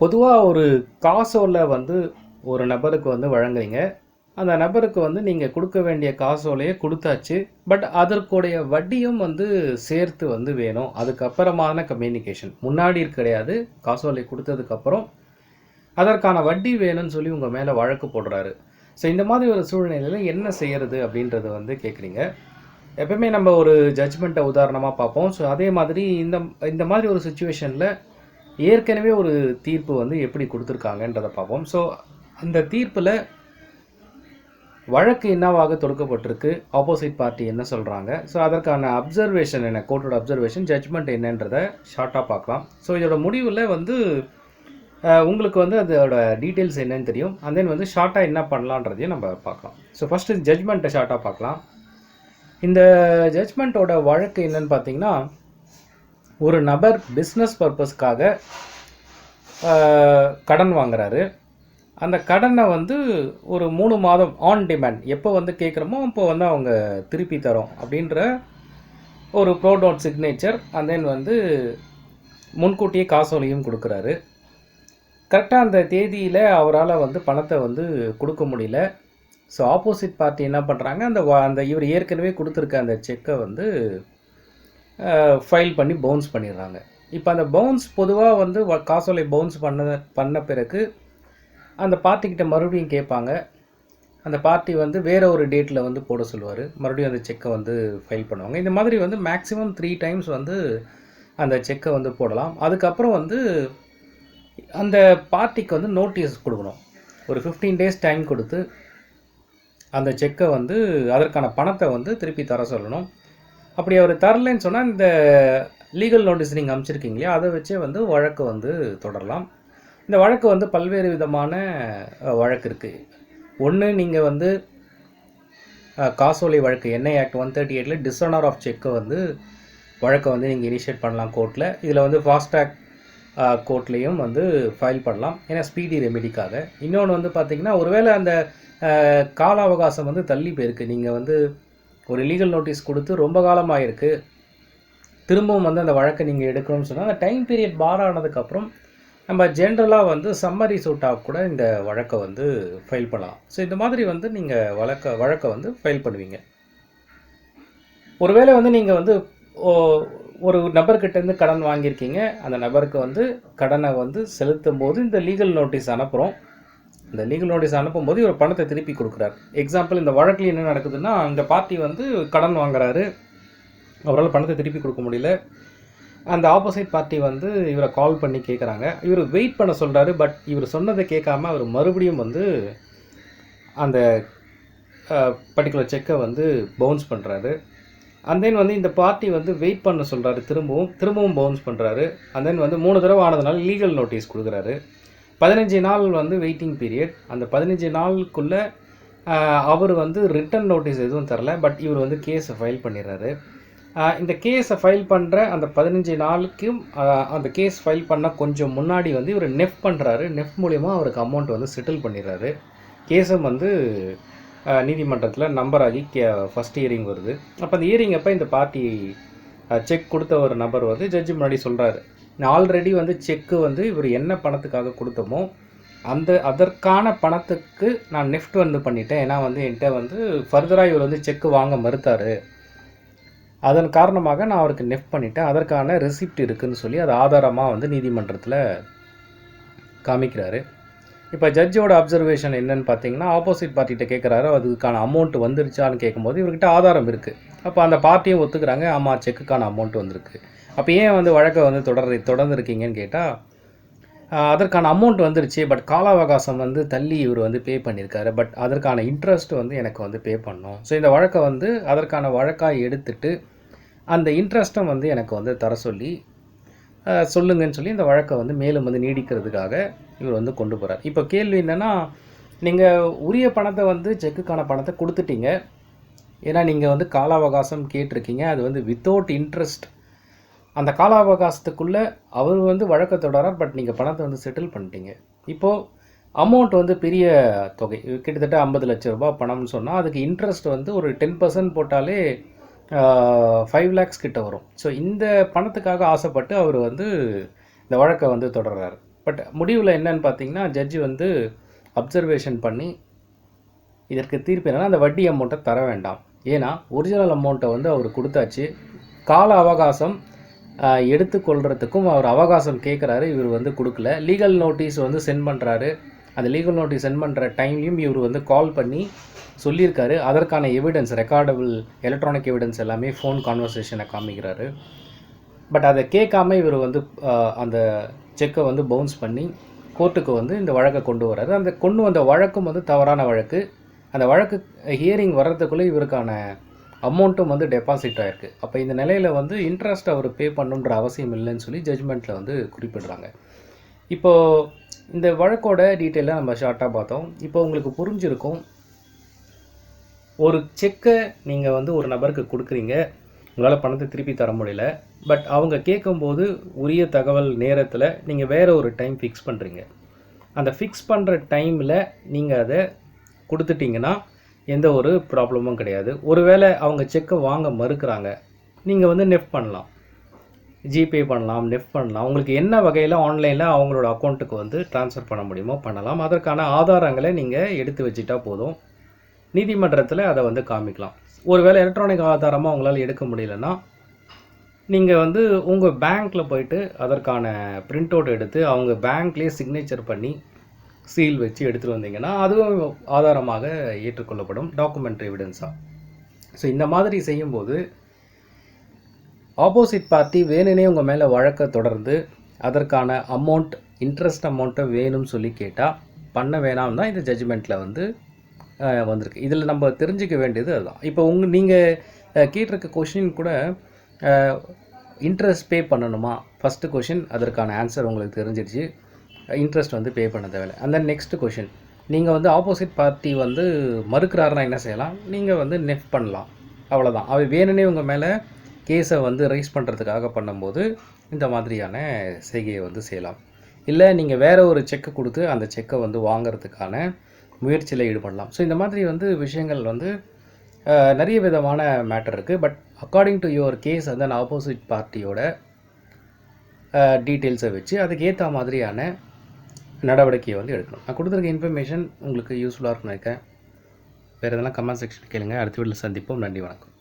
பொதுவாக ஒரு காசோலை வந்து ஒரு நபருக்கு வந்து வழங்குறீங்க. அந்த நபருக்கு வந்து நீங்கள் கொடுக்க வேண்டிய காசோலையை கொடுத்தாச்சு. பட் அதற்குடைய வட்டியும் வந்து சேர்த்து வந்து வேணும். அதுக்கப்புறமான கம்யூனிகேஷன் முன்னாடி கிடையாது. காசோலை கொடுத்ததுக்கப்புறம் அதற்கான வட்டி வேணும்னு சொல்லி உங்கள் மேலே வழக்கு போடுறாரு. ஸோ இந்த மாதிரி ஒரு சூழ்நிலையில் என்ன செய்யறது அப்படின்றது வந்து கேட்குறீங்க எப்பவுமே நம்ம ஒரு ஜட்ஜ்மெண்ட்டை உதாரணமாக பார்ப்போம். ஸோ அதே மாதிரி இந்த இந்த மாதிரி ஒரு சுச்சுவேஷனில் ஏற்கனவே ஒரு தீர்ப்பு வந்து எப்படி கொடுத்துருக்காங்கன்றதை பார்ப்போம். ஸோ அந்த தீர்ப்பில் வழக்கு என்னவாக தொடுக்கப்பட்டிருக்கு? ஆப்போசிட் பார்ட்டி என்ன சொல்கிறாங்க ஸோ அதற்கான அப்சர்வேஷன் என்ன? கோர்ட்டோட அப்சர்வேஷன் ஜட்ஜ்மெண்ட் என்னன்றதை ஷார்ட்டாக பார்க்கலாம். ஸோ இதோட முடிவில் வந்து உங்களுக்கு வந்து அதோட டீட்டெயில்ஸ் என்னன்னு தெரியும். அண்ட் தென் வந்து ஷார்ட்டாக என்ன பண்ணலான்றதையும் நம்ம பார்க்கலாம். ஸோ ஃபஸ்ட்டு ஜட்ஜ்மெண்ட்டை ஷார்ட்டாக பார்க்கலாம். இந்த ஜட்ஜ்மெண்ட்டோட வழக்கு என்னன்னு பார்த்தீங்கன்னா ஒரு நபர் பிஸ்னஸ் பர்பஸ்க்காக கடன் வாங்குறாரு. அந்த கடனை வந்து ஒரு மூணு மாதம் ஆன் டிமாண்ட் எப்போ வந்து கேட்குறோமோ அப்போ வந்து அவங்க திருப்பி தரோம் அப்படின்ற ஒரு ப்ரோடோட் சிக்னேச்சர் அண்ட் தென் வந்து முன்கூட்டியே காசோலையும் கொடுக்குறாரு. கரெக்டாக அந்த தேதியில் அவரால் வந்து பணத்தை வந்து கொடுக்க முடியல. ஸோ ஆப்போசிட் பார்ட்டி என்ன பண்ணுறாங்க அந்த அந்த இவர் ஏற்கனவே கொடுத்துருக்க அந்த செக்கை வந்து ஃபைல் பண்ணி பவுன்ஸ் பண்ணிடுறாங்க. இப்போ அந்த பவுன்ஸ் பொதுவாக வந்து வ- காசோலை பவுன்ஸ் பண்ண பண்ண பிறகு அந்த பார்ட்டிக்கிட்ட மறுபடியும் கேட்பாங்க. அந்த பார்ட்டி வந்து வேற ஒரு டேட்டில் வந்து போட சொல்லுவார். மறுபடியும் அந்த செக்கை வந்து ஃபைல் பண்ணுவாங்க. இந்த மாதிரி வந்து மேக்ஸிமம் த்ரீ டைம்ஸ் வந்து அந்த செக்கை வந்து போடலாம். அதுக்கப்புறம் வந்து அந்த பார்ட்டிக்கு வந்து நோட்டீஸ் கொடுக்கணும். ஒரு ஃபிஃப்டீன் டேஸ் டைம் கொடுத்து அந்த செக்கை வந்து அதற்கான பணத்தை வந்து திருப்பி தர சொல்லணும். அப்படி அவர் தரலைன்னு சொன்னால் இந்த லீகல் நோட்டீஸ் நீங்கள் அமைச்சிருக்கீங்க இல்லையா? அதை வச்சே வந்து வழக்கு வந்து தொடரலாம். இந்த வழக்கு வந்து பல்வேறு விதமான வழக்கு இருக்குது ஒன்று நீங்கள் வந்து காசோலை வழக்கு என்ஐ ஆக்ட் ஒன் தேர்ட்டி எயிட்டில் டிஸ்ஆனர் ஆஃப் செக்கை வந்து வழக்கை வந்து நீங்கள் இனிஷியேட் பண்ணலாம் கோர்ட்டில் இதில் வந்து ஃபாஸ்டாக் கோர்ட்லேயும் வந்து ஃபைல் பண்ணலாம். ஏன்னா ஸ்பீடி ரெமெடிக்காக இன்னொன்று வந்து பார்த்தீங்கன்னா ஒருவேளை அந்த கால அவகாசம் வந்து தள்ளி போயிருக்கு. நீங்கள் வந்து ஒரு லீகல் நோட்டீஸ் கொடுத்து ரொம்ப காலமாக இருக்குது திரும்பவும் வந்து அந்த வழக்கை நீங்கள் எடுக்கணும்னு சொன்னால் அந்த டைம் பீரியட் பார் ஆனதுக்கப்புறம் நம்ம ஜென்ரலாக வந்து சம்மரி சூட்டாக கூட இந்த வழக்கை வந்து ஃபைல் பண்ணலாம். ஸோ இந்த மாதிரி வந்து நீங்கள் வழக்க வழக்கை வந்து ஃபைல் பண்ணுவீங்க. ஒருவேளை வந்து நீங்கள் வந்து ஓ- ஒரு நபர்கிட்டேருந்து கடன் வாங்கியிருக்கீங்க. அந்த நபருக்கு வந்து கடனை வந்து செலுத்தும் போது இந்த லீகல் நோட்டீஸ் அனுப்புகிறோம் இந்த லீகல் நோட்டீஸ் அனுப்பும்போது இவர் பணத்தை திருப்பி கொடுக்குறாரு. எக்ஸாம்பிள் இந்த வழக்கில் என்ன நடக்குதுன்னா இந்த பார்ட்டி வந்து கடன் வாங்குறாரு. அவரால் பணத்தை திருப்பி கொடுக்க முடியல. அந்த ஆப்போசிட் பார்ட்டி வந்து இவரை கால் பண்ணி கேட்குறாங்க இவர் வெயிட் பண்ண சொல்கிறாரு பட் இவர் சொன்னதை கேட்காம அவர் மறுபடியும் வந்து அந்த பர்டிகுலர் செக்கை வந்து பவுன்ஸ் பண்ணுறாரு அண்ட் தென் வந்து இந்த பார்ட்டி வந்து வெயிட் பண்ண சொல்கிறாரு திரும்பவும் திரும்பவும் பவுன்ஸ் பண்ணுறாரு அண்ட் தென் வந்து மூணு தடவை ஆனதுனால லீகல் நோட்டீஸ் கொடுக்குறாரு. பதினஞ்சு நாள் வந்து வெயிட்டிங் பீரியட் அந்த பதினஞ்சு நாளுக்குள்ளே அவர் வந்து ரிட்டன் நோட்டீஸ் எதுவும் தரல பட் இவர் வந்து கேஸை ஃபைல் பண்ணிடுறாரு. இந்த கேஸை ஃபைல் பண்ணுற அந்த பதினஞ்சு நாளுக்கும் அந்த கேஸ் ஃபைல் பண்ண கொஞ்சம் முன்னாடி வந்து இவர் நெஃப் பண்ணுறாரு நெஃப் மூலிமா அவருக்கு அமௌண்ட் வந்து செட்டில் பண்ணிடுறாரு. கேஸும் வந்து நீதிமன்றத்தில் நம்பர் ஆகி கே ஃபஸ்ட் இயரிங் வருது. அப்போ அந்த இயரிங் அப்போ இந்த பார்ட்டி செக் கொடுத்த ஒரு நபர் வந்து ஜட்ஜி முன்னாடி சொல்கிறாரு ஆல்ரெடி வந்து செக்கு வந்து இவர் என்ன பணத்துக்காக கொடுத்தோமோ அந்த அதற்கான பணத்துக்கு நான் நெஃப்ட் வந்து பண்ணிட்டேன். ஏன்னா வந்து என்கிட்ட வந்து ஃபர்தராக இவர் வந்து செக்கு வாங்க மறுத்தாரு. அதன் காரணமாக நான் அவருக்கு நெஃப்ட் பண்ணிட்டேன். அதற்கான ரெசிப்ட் இருக்குதுன்னு சொல்லி அது ஆதாரமாக வந்து நீதிமன்றத்தில் காமிக்கிறாரு. இப்போ ஜட்ஜோட அப்சர்வேஷன் என்னன்னு பார்த்தீங்கன்னா ஆப்போசிட் பார்ட்டிகிட்ட கேட்குறாரு அதுக்கான அமௌண்ட் வந்துருச்சான்னு கேட்கும்போது இவர்கிட்ட ஆதாரம் இருக்குது அப்போ அந்த பார்ட்டியும் ஒத்துக்கிறாங்க. ஆமாம் செக்குக்கான அமௌண்ட் வந்திருக்கு. அப்போ ஏன் வந்து வழக்கை வந்து தொடர் தொடர்ந்து இருக்கீங்கன்னு கேட்டால் அதற்கான அமௌண்ட் வந்துருச்சு. பட் கால அவகாசம் வந்து தள்ளி இவர் வந்து பே பண்ணியிருக்காரு பட் அதற்கான இன்ட்ரெஸ்ட் வந்து எனக்கு வந்து பே பண்ணணும் ஸோ இந்த வழக்கை வந்து அதற்கான வழக்காக எடுத்துட்டு அந்த இன்ட்ரெஸ்ட்டும் வந்து எனக்கு வந்து தர சொல்லி சொல்லுங்கன்னு சொல்லி இந்த வழக்கை வந்து மேலும் வந்து நீடிக்கிறதுக்காக இவர் வந்து கொண்டு போகிறார் இப்போ கேள்வி என்னென்னா நீங்கள் உரிய பணத்தை வந்து செக்குக்கான பணத்தை கொடுத்துட்டீங்க. ஏன்னா நீங்கள் வந்து கால அவகாசம் கேட்டிருக்கீங்க. அது வந்து வித்தவுட் இன்ட்ரெஸ்ட் அந்த கால அவகாசத்துக்குள்ளே அவர் வந்து வழக்கை தொடரார் பட் நீங்கள் பணத்தை வந்து செட்டில் பண்ணிட்டீங்க. இப்போது அமௌண்ட் வந்து பெரிய தொகை. கிட்டத்தட்ட ஐம்பது லட்ச ரூபாய் பணம்னு சொன்னால் அதுக்கு இன்ட்ரெஸ்ட் வந்து ஒரு டென் பர்சன்ட் போட்டாலே ஃபைவ் லேக்ஸ் கிட்ட வரும். ஸோ இந்த பணத்துக்காக ஆசைப்பட்டு அவர் வந்து இந்த வழக்கை வந்து தொடர்றாரு. பட் முடிவில் என்னன்னு பார்த்தீங்கன்னா ஜட்ஜி வந்து அப்சர்வேஷன் பண்ணி இதற்கு தீர்ப்பு என்னென்னா அந்த வட்டி அமௌண்ட்டை தர வேண்டாம். ஏன்னா ஒரிஜினல் அமௌண்ட்டை வந்து அவர் கொடுத்தாச்சு. கால அவகாசம் எடுத்துக்கொள்கிறதுக்கும் அவர் அவகாசம் கேட்குறாரு இவர் வந்து கொடுக்கல. லீகல் நோட்டீஸ் வந்து சென்ட் பண்ணுறாரு அந்த லீகல் நோட்டீஸ் சென்ட் பண்ணுற டைம்லையும் இவர் வந்து கால் பண்ணி சொல்லியிருக்காரு. அதற்கான எவிடன்ஸ் ரெக்கார்டபிள் எலக்ட்ரானிக் எவிடன்ஸ் எல்லாமே ஃபோன் கான்வர்சேஷனை காமிக்கிறாரு. பட் அதை கேட்காம இவர் வந்து அந்த செக்கை வந்து பவுன்ஸ் பண்ணி கோர்ட்டுக்கு வந்து இந்த வழக்கை கொண்டு வர்றாரு. அந்த கொண்டு வந்த வழக்கும் வந்து தவறான வழக்கு. அந்த வழக்கு ஹியரிங் வர்றதுக்குள்ளே இவருக்கான அமௌண்ட்டும் வந்து டெபாசிட் ஆகிருக்கு அப்போ இந்த நிலையில் வந்து இன்ட்ரெஸ்ட் அவர் பே பண்ணுன்ற அவசியம் இல்லைன்னு சொல்லி ஜட்ஜ்மெண்ட்டில் வந்து குறிப்பிடுறாங்க. இப்போது இந்த வழக்கோட டீட்டெயிலாக நம்ம ஷார்ட்டாக பார்த்தோம். இப்போ உங்களுக்கு புரிஞ்சிருக்கும் ஒரு செக்கை நீங்கள் வந்து ஒரு நபருக்கு கொடுக்குறீங்க. உங்களால் பணத்தை திருப்பி தர முடியல. பட் அவங்க கேட்கும்போது உரிய தகவல் நேரத்தில் நீங்கள் வேறு ஒரு டைம் ஃபிக்ஸ் பண்ணுறீங்க அந்த ஃபிக்ஸ் பண்ணுற டைமில் நீங்கள் அதை கொடுத்துட்டிங்கன்னா எந்த ஒரு ப்ராப்ளமும் கிடையாது. ஒருவேளை அவங்க செக்கை வாங்க மறுக்கிறாங்க நீங்கள் வந்து நெஃப்ட் பண்ணலாம். ஜிபே பண்ணலாம் நெஃப்ட் பண்ணலாம். உங்களுக்கு என்ன வகையில் ஆன்லைனில் அவங்களோட அக்கௌண்ட்டுக்கு வந்து ட்ரான்ஸ்ஃபர் பண்ண முடியுமோ பண்ணலாம். அதற்கான ஆதாரங்களை நீங்கள் எடுத்து வச்சுட்டா போதும். நீதிமன்றத்தில் அதை வந்து காமிக்கலாம். ஒருவேளை எலக்ட்ரானிக் ஆதாரமாக உங்களால் எடுக்க முடியலன்னா நீங்கள் வந்து உங்கள் பேங்க்கில் போயிட்டு அதற்கான பிரிண்ட் அவுட் எடுத்து அவங்க பேங்க்லேயே சிக்னேச்சர் பண்ணி சீல் வச்சு எடுத்துகிட்டு வந்தீங்கன்னா அதுவும் ஆதாரமாக ஏற்றுக்கொள்ளப்படும் டாக்குமெண்ட் எவிடன்ஸாக ஸோ இந்த மாதிரி செய்யும்போது ஆப்போசிட் பார்ட்டி வேணுனே உங்கள் மேலே வழக்கை தொடர்ந்து அதற்கான அமௌண்ட் இன்ட்ரெஸ்ட் அமௌண்ட்டை வேணும்னு சொல்லி கேட்டால் பண்ண வேணாம் தான் இந்த ஜட்ஜ்மெண்ட்டில் வந்து வந்திருக்கு. இதில் நம்ம தெரிஞ்சுக்க வேண்டியது அதுதான். இப்போ உங்கள் நீங்கள் கேட்டிருக்க கொஷின் கூட இன்ட்ரெஸ்ட் பே பண்ணணுமா? ஃபஸ்ட்டு கொஷின் அதற்கான ஆன்சர் உங்களுக்கு தெரிஞ்சிருச்சு. இன்ட்ரெஸ்ட் வந்து பே பண்ண தேவையில்லை. அந்த நெக்ஸ்ட் கொஷின் நீங்கள் வந்து ஆப்போசிட் பார்ட்டி வந்து மறுக்கிறாருன்னா என்ன செய்யலாம்? நீங்கள் வந்து நெஃப்ட் பண்ணலாம். அவ்வளோதான் அவர் வேணுனே உங்கள் மேலே கேஸை வந்து ரைஸ் பண்ணுறதுக்காக பண்ணும்போது இந்த மாதிரியான செய்கையை வந்து செய்யலாம். இல்லை நீங்கள் வேறு ஒரு செக்கை கொடுத்து அந்த செக்கை வந்து வாங்கிறதுக்கான முயற்சியில் ஈடுபடலாம். ஸோ இந்த மாதிரி வந்து விஷயங்கள் வந்து நிறைய விதமான மேட்டர் இருக்குது but according to your case வந்து அந்த ஆப்போசிட் பார்ட்டியோட டீட்டெயில்ஸை வச்சு அதுக்கேற்ற மாதிரியான நடவடிக்கையை வந்து எடுக்கணும். நான் கொடுத்துருக்க இன்ஃபர்மேஷன் உங்களுக்கு யூஸ்ஃபுல்லாக இருக்குன்னு இருக்கேன் வேறு எதனா கமெண்ட் செக்ஷன் கேளுங்கள் அடுத்த வீட்டில் சந்திப்போம். நன்றி வணக்கம்.